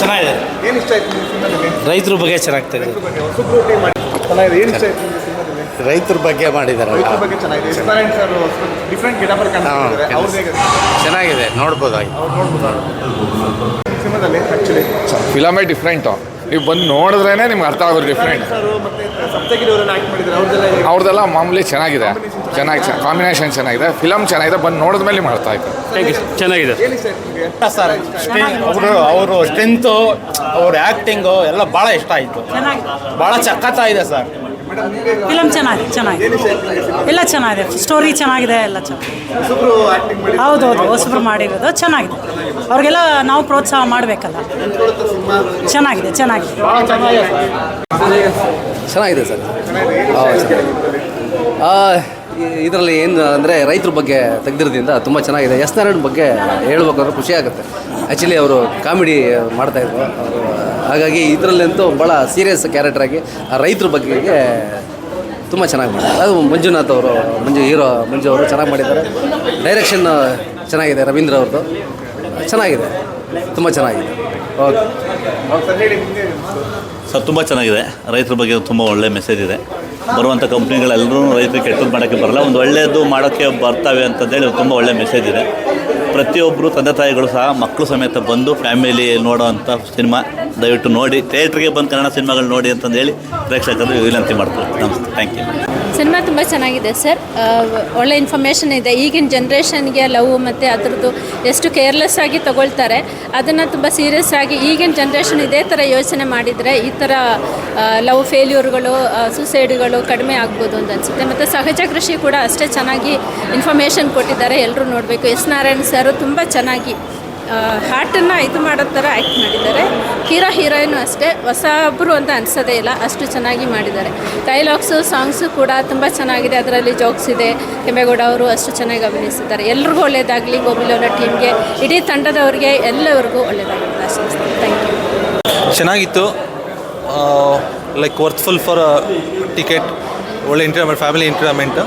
ಚೆನ್ನಾಗಿದೆ. ಏನು ಇಷ್ಟ ಆಯ್ತು ರೈತರ ಬಗ್ಗೆ ಚೆನ್ನಾಗ್ತದೆ ಚೆನ್ನಾಗಿದೆ. ಏನು ಇಷ್ಟ ಆಯ್ತು ರೈತರ ಬಗ್ಗೆ ಮಾಡಿದ್ದಾರೆ ರೈತರ ಬಗ್ಗೆ ಚೆನ್ನಾಗಿದೆ. ಡಿಫ್ರೆಂಟ್ ಗಿಡಬಲ್ ಚೆನ್ನಾಗಿದೆ. ನೋಡ್ಬೋದಾಗಿ ಅವ್ರು ನೋಡ್ಬೋದು. ಸಿನಿಮಾದಲ್ಲಿ ಆ್ಯಕ್ಚುಲಿ ಫಿಲಮೇ ಡಿಫ್ರೆಂಟು ನೀವು ಬಂದು ನೋಡಿದ್ರೇ ನಿಮ್ಗೆ ಅರ್ಥ ಆಗೋದು ಡಿಫ್ರೆಂಟ್ ಸರ್ ಮತ್ತೆ ಸಪ್ತಗಿರಿ ಅವರನ್ನ ಆ್ಯಕ್ಟ್ ಮಾಡಿದ್ದಾರೆ ಅವ್ರದ್ದೆಲ್ಲ? ಮಾಮೂಲಿ ಚೆನ್ನಾಗಿದೆ. ಚೆನ್ನಾಗಿ ಕಾಂಬಿನೇಷನ್ ಚೆನ್ನಾಗಿದೆ. ಫಿಲಮ್ ಚೆನ್ನಾಗಿದೆ. ಬಂದು ನೋಡಿದ್ಮೇಲೆ ನಿಮ್ಗೆ ಅರ್ಥ ಆಯ್ತು. ಚೆನ್ನಾಗಿದೆ. ಸರ್ ಅವರು ಅವರು ಸ್ಟ್ರೆಂತು ಅವ್ರ ಆ್ಯಕ್ಟಿಂಗು ಎಲ್ಲ ಭಾಳ ಇಷ್ಟ ಆಯಿತು. ಭಾಳ ಇದೆ ಸರ್. ಫಿಲಮ್ ಚೆನ್ನಾಗಿದೆ ಚೆನ್ನಾಗಿದೆ. ಎಲ್ಲ ಚೆನ್ನಾಗಿದೆ. ಸ್ಟೋರಿ ಚೆನ್ನಾಗಿದೆ, ಎಲ್ಲ ಚೆನ್ನಾಗಿದೆ. ಹೌದೌದು, ಹೊಸಬ್ರು ಮಾಡಿರೋದು, ಚೆನ್ನಾಗಿದೆ. ಅವ್ರಿಗೆಲ್ಲ ನಾವು ಪ್ರೋತ್ಸಾಹ ಮಾಡಬೇಕಲ್ಲ. ಚೆನ್ನಾಗಿದೆ ಚೆನ್ನಾಗಿದೆ. ಚೆನ್ನಾಗಿದೆ ಸರ್. ಇದರಲ್ಲಿ ಏನು ಅಂದರೆ ರೈತರ ಬಗ್ಗೆ ತೆಗೆದಿರೋದ್ರಿಂದ ತುಂಬ ಚೆನ್ನಾಗಿದೆ. ಎಸ್ ನಾರಾಯಣ ಬಗ್ಗೆ ಹೇಳ್ಬೇಕಾದ್ರೆ ಖುಷಿ ಆಗುತ್ತೆ. ಆ್ಯಕ್ಚುಲಿ ಅವರು ಕಾಮಿಡಿ ಮಾಡ್ತಾಯಿದ್ರು ಹಾಗಾಗಿ ಇದರಲ್ಲಂತೂ ಭಾಳ ಸೀರಿಯಸ್ ಕ್ಯಾರೆಕ್ಟ್ರಾಗಿ ಆ ರೈತರ ಬಗ್ಗೆ ತುಂಬ ಚೆನ್ನಾಗಿ ಮಾಡಿದ್ದಾರೆ. ಅದು ಮಂಜುನಾಥ್ ಅವರು, ಮಂಜು ಹೀರೋ ಮಂಜು ಅವರು ಚೆನ್ನಾಗಿ ಮಾಡಿದ್ದಾರೆ. ಡೈರೆಕ್ಷನ್ ಚೆನ್ನಾಗಿದೆ, ರವೀಂದ್ರ ಅವ್ರದ್ದು. ಚೆನ್ನಾಗಿದೆ. ತುಂಬ ಚೆನ್ನಾಗಿದೆ. ಓಕೆ. ಸರ್, ತುಂಬ ಚೆನ್ನಾಗಿದೆ. ರೈತರ ಬಗ್ಗೆ ತುಂಬ ಒಳ್ಳೆಯ ಮೆಸೇಜ್ ಇದೆ. ಬರುವಂಥ ಕಂಪ್ನಿಗಳೆಲ್ಲರೂ ರೈತರಿಗೆ ಕೆಟ್ಟದ್ದು ಮಾಡೋಕ್ಕೆ ಬರಲ್ಲ. ಒಂದು ಒಳ್ಳೆಯದು ಮಾಡೋಕ್ಕೆ ಬರ್ತವೆ ಅಂತಂದೇಳಿ ತುಂಬ ಒಳ್ಳೆ ಮೆಸೇಜ್ ಇದೆ. ಪ್ರತಿಯೊಬ್ಬರು ತಂದೆ ತಾಯಿಗಳು ಸಹ ಮಕ್ಕಳು ಸಮೇತ ಬಂದು ಫ್ಯಾಮಿಲಿ ನೋಡೋವಂಥ ಸಿನಿಮಾ ದಯವಿಟ್ಟು ನೋಡಿ. ಥಿಯೇಟ್ರಿಗೆ ಬಂದು ಕನ್ನಡ ಸಿನಿಮಾಗಳು ನೋಡಿ ಅಂತಂದೇಳಿ ಪ್ರೇಕ್ಷಕರು ವಿನಂತಿ ಮಾಡ್ತಾರೆ. ನಮಸ್ತೆ. ಥ್ಯಾಂಕ್ ಯು ಸಿನಿಮಾ ತುಂಬ ಚೆನ್ನಾಗಿದೆ ಸರ್. ಒಳ್ಳೆ ಇನ್ಫಾರ್ಮೇಷನ್ ಇದೆ. ಈಗಿನ ಜನ್ರೇಷನ್ಗೆ ಲವ್ ಮತ್ತು ಅದರದ್ದು ಎಷ್ಟು ಕೇರ್ಲೆಸ್ ಆಗಿ ತಗೊಳ್ತಾರೆ, ಅದನ್ನು ತುಂಬ ಸೀರಿಯಸ್ ಆಗಿ ಈಗಿನ ಜನ್ರೇಷನ್ ಇದೇ ಥರ ಯೋಚನೆ ಮಾಡಿದರೆ ಈ ಥರ ಲವ್ ಫೇಲ್ಯೂರ್ಗಳು ಸುಸೈಡ್ಗಳು ಕಡಿಮೆ ಆಗ್ಬೋದು ಅಂತ ಅನಿಸುತ್ತೆ. ಮತ್ತು ಸಹಜ ಕೃಷಿ ಕೂಡ ಅಷ್ಟೇ ಚೆನ್ನಾಗಿ ಇನ್ಫಾರ್ಮೇಷನ್ ಕೊಟ್ಟಿದ್ದಾರೆ. ಎಲ್ಲರೂ ನೋಡಬೇಕು. ಎಸ್ ನಾರಾಯಣ್ ಸರ್ ತುಂಬ ಚೆನ್ನಾಗಿ ಹಾರ್ಟನ್ನು ಇದು ಮಾಡೋ ಥರ ಆ್ಯಕ್ಟ್ ಮಾಡಿದ್ದಾರೆ. ಹೀರೋ ಹೀರೋಯಿನು ಅಷ್ಟೇ. ಹೊಸಬ್ರು ಅಂತ ಅನಿಸೋದೇ ಇಲ್ಲ. ಅಷ್ಟು ಚೆನ್ನಾಗಿ ಮಾಡಿದ್ದಾರೆ. ಡೈಲಾಗ್ಸು ಸಾಂಗ್ಸು ಕೂಡ ತುಂಬ ಚೆನ್ನಾಗಿದೆ. ಅದರಲ್ಲಿ ಜೋಕ್ಸ್ ಇದೆ. ಕೆಂಪೇಗೌಡ ಅವರು ಅಷ್ಟು ಚೆನ್ನಾಗಿ ಅಭಿನಯಿಸಿದ್ದಾರೆ. ಎಲ್ರಿಗೂ ಒಳ್ಳೆಯದಾಗಲಿ ಗೋಬಿಲೋನ ಟೀಮ್ಗೆ ಇಡೀ ತಂಡದವ್ರಿಗೆ ಎಲ್ಲರಿಗೂ ಒಳ್ಳೆಯದಾಗಲಿ ಆಶಿಸ್ತೀನಿ ಥ್ಯಾಂಕ್ ಯು ಚೆನ್ನಾಗಿತ್ತು. ಲೈಕ್ ವರ್ತ್ಫುಲ್ ಫಾರ್ ಟಿಕೆಟ್ ಒಳ್ಳೆ entertainment family entertainment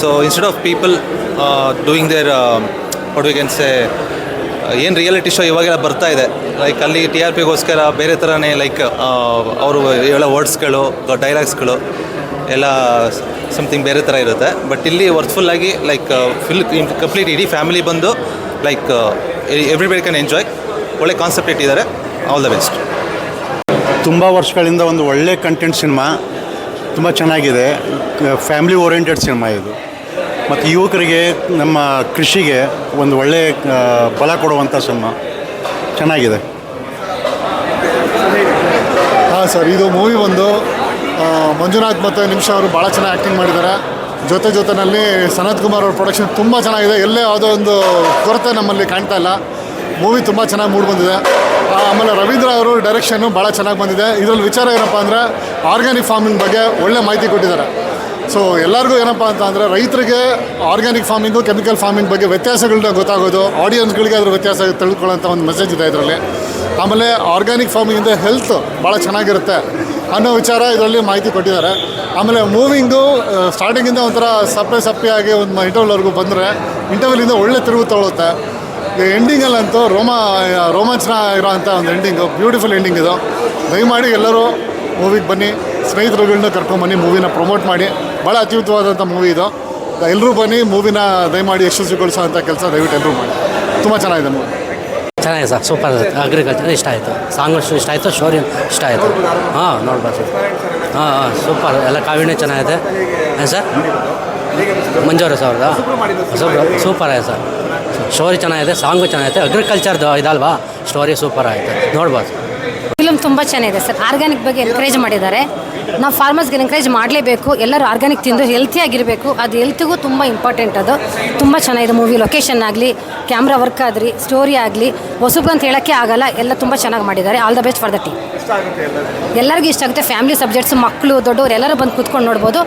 so instead of people doing there what we can ಏನು ರಿಯಾಲಿಟಿ ಶೋ ಇವಾಗೆಲ್ಲ ಬರ್ತಾ ಇದೆ. ಲೈಕ್ ಅಲ್ಲಿ ಟಿ ಆರ್ ಪಿಗೋಸ್ಕರ ಬೇರೆ ಥರನೇ ಲೈಕ್ ಅವರು ಹೇಳೋ ವರ್ಡ್ಸ್ಗಳು ಡೈಲಾಗ್ಸ್ಗಳು ಎಲ್ಲ ಸಮಥಿಂಗ್ ಬೇರೆ ಥರ ಇರುತ್ತೆ. ಬಟ್ ಇಲ್ಲಿ ವರ್ತ್ಫುಲ್ ಆಗಿ ಲೈಕ್ ಫುಲ್ ಕಂಪ್ಲೀಟ್ ಇಡೀ ಫ್ಯಾಮಿಲಿ ಬಂದು ಲೈಕ್ ಎವ್ರಿಬಡಿ ಕ್ಯಾನ್ ಎಂಜಾಯ್ ಒಳ್ಳೆ ಕಾನ್ಸೆಪ್ಟ್ ಇಟ್ಟಿದ್ದಾರೆ. ಆಲ್ ದ ಬೆಸ್ಟ್ ತುಂಬ ವರ್ಷಗಳಿಂದ ಒಂದು ಒಳ್ಳೆ ಕಂಟೆಂಟ್ ಸಿನಿಮಾ ತುಂಬ ಚೆನ್ನಾಗಿದೆ. ಫ್ಯಾಮಿಲಿ ಓರಿಯೆಂಟೆಡ್ ಸಿನಿಮಾ ಇದು. ಮತ್ತು ಯುವಕರಿಗೆ ನಮ್ಮ ಕೃಷಿಗೆ ಒಂದು ಒಳ್ಳೆ ಆ, ಬಲ ಕೊಡುವಂಥ ಸಿನಿಮಾ ಚೆನ್ನಾಗಿದೆ. ಹಾಂ ಸರ್ ಇದು ಮೂವಿ ಒಂದು ಮಂಜುನಾಥ್ ಮತ್ತು ನಿಮಿಷ ಅವರು ಭಾಳ ಚೆನ್ನಾಗಿ ಆ್ಯಕ್ಟಿಂಗ್ ಮಾಡಿದ್ದಾರೆ. ಜೊತೆ ಜೊತೆನಲ್ಲಿ ಸನತ್ ಕುಮಾರ್ ಅವ್ರ ಪ್ರೊಡಕ್ಷನ್ ತುಂಬ ಚೆನ್ನಾಗಿದೆ. ಎಲ್ಲೇ ಯಾವುದೋ ಒಂದು ಕೊರತೆ ನಮ್ಮಲ್ಲಿ ಕಾಣ್ತಾ ಇಲ್ಲ. ಮೂವಿ ತುಂಬ ಚೆನ್ನಾಗಿ ಮೂಡಿ ಬಂದಿದೆ. ಆಮೇಲೆ ರವೀಂದ್ರ ಅವರು ಡೈರೆಕ್ಷನ್ನು ಭಾಳ ಚೆನ್ನಾಗಿ ಬಂದಿದೆ. ಇದರಲ್ಲಿ ವಿಚಾರ ಏನಪ್ಪ ಅಂದರೆ ಆರ್ಗ್ಯಾನಿಕ್ ಫಾರ್ಮಿಂಗ್ ಬಗ್ಗೆ ಒಳ್ಳೆ ಮಾಹಿತಿ ಕೊಟ್ಟಿದ್ದಾರೆ. ಸೊ ಎಲ್ಲರಿಗೂ ಏನಪ್ಪ ಅಂತ ಅಂದರೆ ರೈತರಿಗೆ ಆರ್ಗ್ಯಾನಿಕ್ ಫಾರ್ಮಿಂಗು ಕೆಮಿಕಲ್ ಫಾರ್ಮಿಂಗ್ ಬಗ್ಗೆ ವ್ಯತ್ಯಾಸಗಳನ್ನ ಗೊತ್ತಾಗೋದು ಆಡಿಯನ್ಸ್ಗಳಿಗೆ ಅದರ ವ್ಯತ್ಯಾಸ ತಿಳ್ಕೊಳ್ಳೋಂಥ ಒಂದು ಮೆಸೇಜ್ ಇದೆ ಇದರಲ್ಲಿ. ಆಮೇಲೆ ಆರ್ಗ್ಯಾನಿಕ್ ಫಾರ್ಮಿಂಗಿಂದ ಹೆಲ್ತ್ ಭಾಳ ಚೆನ್ನಾಗಿರುತ್ತೆ ಅನ್ನೋ ವಿಚಾರ ಇದರಲ್ಲಿ ಮಾಹಿತಿ ಕೊಟ್ಟಿದ್ದಾರೆ. ಆಮೇಲೆ ಮೂವಿಂಗು ಸ್ಟಾರ್ಟಿಂಗಿಂದ ಒಂಥರ ಸಪ್ಪೆ ಸಪ್ಪೆಯಾಗಿ ಒಂದು ಇಂಟರ್ವಲ್ವರೆಗೂ ಬಂದರೆ ಇಂಟರ್ವಲಿಂದ ಒಳ್ಳೆ ತಿರುವು ತಗೊಳುತ್ತೆ. ಎಂಡಿಂಗಲ್ಲಂತೂ ರೋಮ, ರೋಮಾಂಚನ ಇರೋವಂಥ ಒಂದು ಎಂಡಿಂಗು ಬ್ಯೂಟಿಫುಲ್ ಎಂಡಿಂಗ್ ಇದು. ದಯಮಾಡಿ ಎಲ್ಲರೂ ಮೂವಿಗೆ ಬನ್ನಿ ಸ್ನೇಹಿತರುಗಳನ್ನ ಕರ್ಕೊಂಬನ್ನಿ ಮೂವಿನ ಪ್ರಮೋಟ್ ಮಾಡಿ. ಭಾಳ ಅತ್ಯುತ್ತಮವಾದಂಥ ಮೂವಿ ಇದು. ಎಲ್ಲರೂ ಬನ್ನಿ ಮೂವಿನ ದಯಮಾಡಿ ಯಶಸ್ವಿಗೊಳಿಸೋ ಅಂಥ ಕೆಲಸ ದಯವಿಟ್ಟು ಎಲ್ಲರೂ ಮಾಡಿ. ತುಂಬ ಚೆನ್ನಾಗಿದೆ ಮೂವಿ ಚೆನ್ನಾಗಿದೆ ಸರ್, ಸೂಪರ್ ಅಗ್ರಿಕಲ್ಚರ್ ಇಷ್ಟ ಆಯಿತು. ಸಾಂಗ್ ಇಷ್ಟ ಆಯಿತು ಸ್ಟೋರಿ ಇಷ್ಟ ಆಯಿತು. ಹಾಂ, ನೋಡ್ಬೋದು ಹಾಂ ಹಾಂ, ಸೂಪರ್. ಎಲ್ಲ ಕಾವಿಣೆ ಚೆನ್ನಾಗಿದೆ. ಏನು ಸರ್? ಮಂಜೂರು ಸರ್ ಅವ್ರದ್ದು? ಸೂಪರ್ ಸೂಪರ್ ಆಯಿತು ಸರ್. ಸ್ಟೋರಿ ಚೆನ್ನಾಗಿದೆ, ಸಾಂಗು ಚೆನ್ನಾಗಿದೆ. ಅಗ್ರಿಕಲ್ಚರ್ದು ಇದಲ್ವಾ? ಸ್ಟೋರಿ ಸೂಪರ್ ಆಯಿತು. ನೋಡ್ಬೋದು. ತುಂಬ ಚೆನ್ನಾಗಿದೆ ಸರ್. ಆರ್ಗ್ಯಾನಿಕ್ ಬಗ್ಗೆ ಎನ್ಕರೇಜ್ ಮಾಡಿದ್ದಾರೆ. ನಾವು ಫಾರ್ಮರ್ಸ್ಗೆ ಎನ್ಕರೇಜ್ ಮಾಡಲೇಬೇಕು. ಎಲ್ಲರೂ ಆರ್ಗ್ಯಾನಿಕ್ ತಿಂದು ಹೆಲ್ತಿಯಾಗಿರಬೇಕು ಅದು ಹೆಲ್ತಿಗೂ ತುಂಬ ಇಂಪಾರ್ಟೆಂಟ್ ಅದು. ತುಂಬ ಚೆನ್ನಾಗಿದೆ ಮೂವಿ ಲೊಕೇಶನ್ ಆಗಲಿ ಕ್ಯಾಮ್ರಾ ವರ್ಕ್ ಆದ್ರಿ ಸ್ಟೋರಿ ಆಗಲಿ ಹೊಸಬ್ರು ಅಂತ ಹೇಳೋಕ್ಕೆ ಆಗಲ್ಲ. ಎಲ್ಲ ತುಂಬ ಚೆನ್ನಾಗಿ ಮಾಡಿದ್ದಾರೆ. All the best for the team ಎಲ್ಲರಿಗೂ? ಇಷ್ಟ ಆಗುತ್ತೆ. ಫ್ಯಾಮಿಲಿ ಸಬ್ಜೆಕ್ಟ್ಸ್ ಮಕ್ಕಳು ದೊಡ್ಡವರು ಎಲ್ಲರೂ ಬಂದು ಕೂತ್ಕೊಂಡು ನೋಡ್ಬೋದು.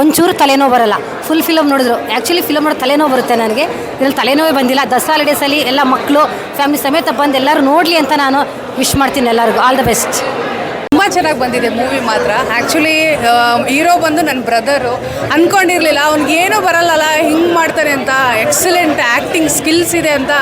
ಒಂಚೂರು ತಲೆನೋವು ಬರಲ್ಲ. ಫುಲ್ ಫಿಲಮ್ ನೋಡಿದ್ರು. ಆ್ಯಕ್ಚುಲಿ ಫಿಲಮ್ ನೋಡಿ ತಲೆನೋವು ಬರುತ್ತೆ ನನಗೆ. ಇದರಲ್ಲಿ ತಲೆನೋವೇ ಬಂದಿಲ್ಲ. ದಸರಾ ಹಾಲಿಡೇಸಲ್ಲಿ ಎಲ್ಲ ಮಕ್ಕಳು ಫ್ಯಾಮಿಲಿ ಸಮೇತ ಬಂದು ಎಲ್ಲರೂ ನೋಡಲಿ ಅಂತ ನಾನು ವಿಶ್ ಮಾಡ್ತೀನಿ ಎಲ್ಲರಿಗೂ. ಆಲ್ ದ ಬೆಸ್ಟ್ ಚೆನ್ನಾಗಿ ಬಂದಿದೆ ಮೂವಿ ಮಾತ್ರ. ಆ್ಯಕ್ಚುಲಿ ಹೀರೋ ಬಂದು ನನ್ನ ಬ್ರದರು ಅಂದ್ಕೊಂಡಿರಲಿಲ್ಲ ಅವ್ನಿಗೇನು ಬರಲ್ಲಲ್ಲ, ಹಿಂಗೆ ಮಾಡ್ತಾನೆ ಅಂತ ಎಕ್ಸಲೆಂಟ್ ಆ್ಯಕ್ಟಿಂಗ್ ಸ್ಕಿಲ್ಸ್ ಇದೆ ಅಂತ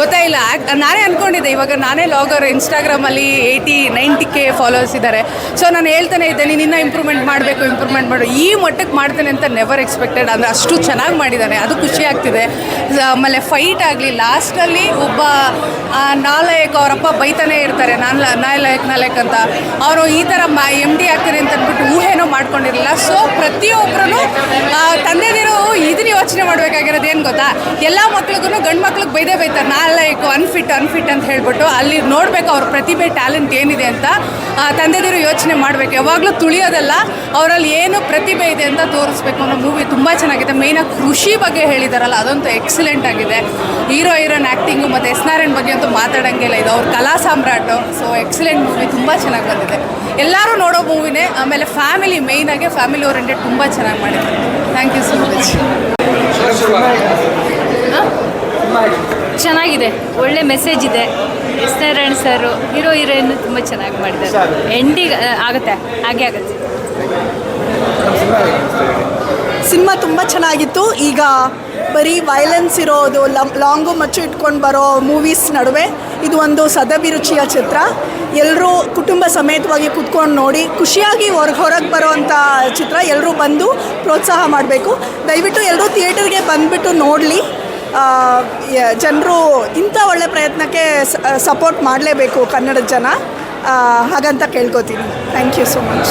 ಗೊತ್ತೇ ಇಲ್ಲ. ನಾನೇ ಅಂದ್ಕೊಂಡಿದ್ದೆ ಇವಾಗ ನಾನೇ ಲಾಗರ್ ಇನ್ಸ್ಟಾಗ್ರಾಮಲ್ಲಿ ಏಯ್ಟಿ ನೈಂಟಿ ಕೆ ಫಾಲೋವರ್ಸ್ ಇದ್ದಾರೆ ಸೊ ನಾನು ಹೇಳ್ತಾನೆ ಇದ್ದೆ, ನೀನು ಇನ್ನೂ ಇಂಪ್ರೂವ್ಮೆಂಟ್ ಮಾಡಬೇಕು ಇಂಪ್ರೂವ್ಮೆಂಟ್ ಮಾಡು. ಈ ಮಟ್ಟಕ್ಕೆ ಮಾಡ್ತಾನೆ ಅಂತ ನೆವರ್ ಎಕ್ಸ್ಪೆಕ್ಟೆಡ್ ಅಂದರೆ ಅಷ್ಟು ಚೆನ್ನಾಗಿ ಮಾಡಿದ್ದಾನೆ ಅದು ಖುಷಿ ಆಗ್ತಿದೆ. ಆಮೇಲೆ ಫೈಟ್ ಆಗಲಿ ಲಾಸ್ಟಲ್ಲಿ ಒಬ್ಬ ನಾಲಾಯಕ್ ಅವರಪ್ಪ ಬೈತಾನೆ ಇರ್ತಾರೆ, ನಾನು ನಾಲಾಯಕ್ ನಾಲಾಯಕ್ ಅಂತ. ಅವರು ಈ ಥರ ಮಾ ಎಂ ಡಿ ಆಗ್ತಾರೆ ಅಂತ ಅಂದ್ಬಿಟ್ಟು ಊಹೆನೂ ಮಾಡ್ಕೊಂಡಿರಲಿಲ್ಲ. ಸೊ ಪ್ರತಿಯೊಬ್ಬರೂ ತಂದೆದಿರು ಇದನ್ನ ಯೋಚನೆ ಮಾಡಬೇಕಾಗಿರೋದು ಏನು ಗೊತ್ತಾ? ಎಲ್ಲ ಮಕ್ಳಿಗೂ ಗಂಡು ಮಕ್ಳಿಗೆ ಬೈದೇ ಬೈತಾರೆ. ಲೈಕ್ ಅನ್ಫಿಟ್ ಅನ್ಫಿಟ್ ಅಂತ ಹೇಳ್ಬಿಟ್ಟು ಅಲ್ಲಿ ನೋಡಬೇಕು ಅವ್ರ ಪ್ರತಿಭೆ ಟ್ಯಾಲೆಂಟ್ ಏನಿದೆ ಅಂತ. ತಂದೆದಿರು ಯೋಚನೆ ಮಾಡಬೇಕು. ಯಾವಾಗಲೂ ತುಳಿಯೋದಲ್ಲ, ಅವರಲ್ಲಿ ಏನು ಪ್ರತಿಭೆ ಇದೆ ಅಂತ ತೋರಿಸ್ಬೇಕು ಅನ್ನೋ ಮೂವಿ ತುಂಬ ಚೆನ್ನಾಗಿದೆ. ಮೇಯ್ನಾಗಿ ಕೃಷಿ ಬಗ್ಗೆ ಹೇಳಿದಾರಲ್ಲ, ಅದಂತೂ ಎಕ್ಸಲೆಂಟ್ ಆಗಿದೆ. ಹೀರೋ ಹೀರೋನ್ ಆ್ಯಕ್ಟಿಂಗು ಮತ್ತು ಎಸ್ ನಾರಾಯಣ್ ಬಗ್ಗೆ ಅಂತೂ ಮಾತಾಡೋಂಗಿಲ್ಲ ಇದು. ಅವ್ರ ಕಲಾ ಸಾಮ್ರಾಟು. ಸೊ ಎಕ್ಸಲೆಂಟ್ ಮೂವಿ ತುಂಬ ಚೆನ್ನಾಗಿ ಬಂದಿದೆ. ಎಲ್ಲರೂ ನೋಡೋ ಮೂವಿನೇ ಆಮೇಲೆ ಫ್ಯಾಮಿಲಿ ಮೇಯ್ನಾಗೆ ಫ್ಯಾಮಿಲಿ ಓರಿಯೆಂಟೆಡ್ ತುಂಬ ಚೆನ್ನಾಗಿ ಮಾಡಿದ್ದಾರೆ ಥ್ಯಾಂಕ್ ಯು ಸೊ ಮಚ್ ಚೆನ್ನಾಗಿದೆ. ಒಳ್ಳೆ ಮೆಸೇಜ್ ಇದೆ. S Narayan sir hero heroine ತುಂಬ ಚೆನ್ನಾಗಿ ಮಾಡಿದ್ದಾರೆ. ಎಂಡಿಗೆ ಆಗುತ್ತೆ. ಹಾಗೆ ಆಗುತ್ತೆ. ಸಿನಿಮಾ ತುಂಬ ಚೆನ್ನಾಗಿತ್ತು. ಈಗ ಬರೀ ವೈಲೆನ್ಸ್ ಇರೋದು ಲಾಂಗು ಮಚ್ಚು ಇಟ್ಕೊಂಡು ಬರೋ ಮೂವೀಸ್ ನಡುವೆ ಇದು ಒಂದು ಸದಭಿರುಚಿಯ ಚಿತ್ರ. ಎಲ್ಲರೂ ಕುಟುಂಬ ಸಮೇತವಾಗಿ ಕುತ್ಕೊಂಡು ನೋಡಿ, ಖುಷಿಯಾಗಿ ಹೊರಗೆ ಹೊರಗೆ ಬರೋವಂಥ ಚಿತ್ರ ಎಲ್ಲರೂ ಬಂದು ಪ್ರೋತ್ಸಾಹ ಮಾಡಬೇಕು. ದಯವಿಟ್ಟು ಎಲ್ಲರೂ ಥಿಯೇಟರ್ಗೆ ಬಂದುಬಿಟ್ಟು ನೋಡಲಿ. ಜನರು ಇಂಥ ಒಳ್ಳೆ ಪ್ರಯತ್ನಕ್ಕೆ ಸಪೋರ್ಟ್ ಮಾಡಲೇಬೇಕು ಕನ್ನಡದ ಜನ. ಹಾಗಂತ ಕೇಳ್ಕೊತೀನಿ. Thank you so much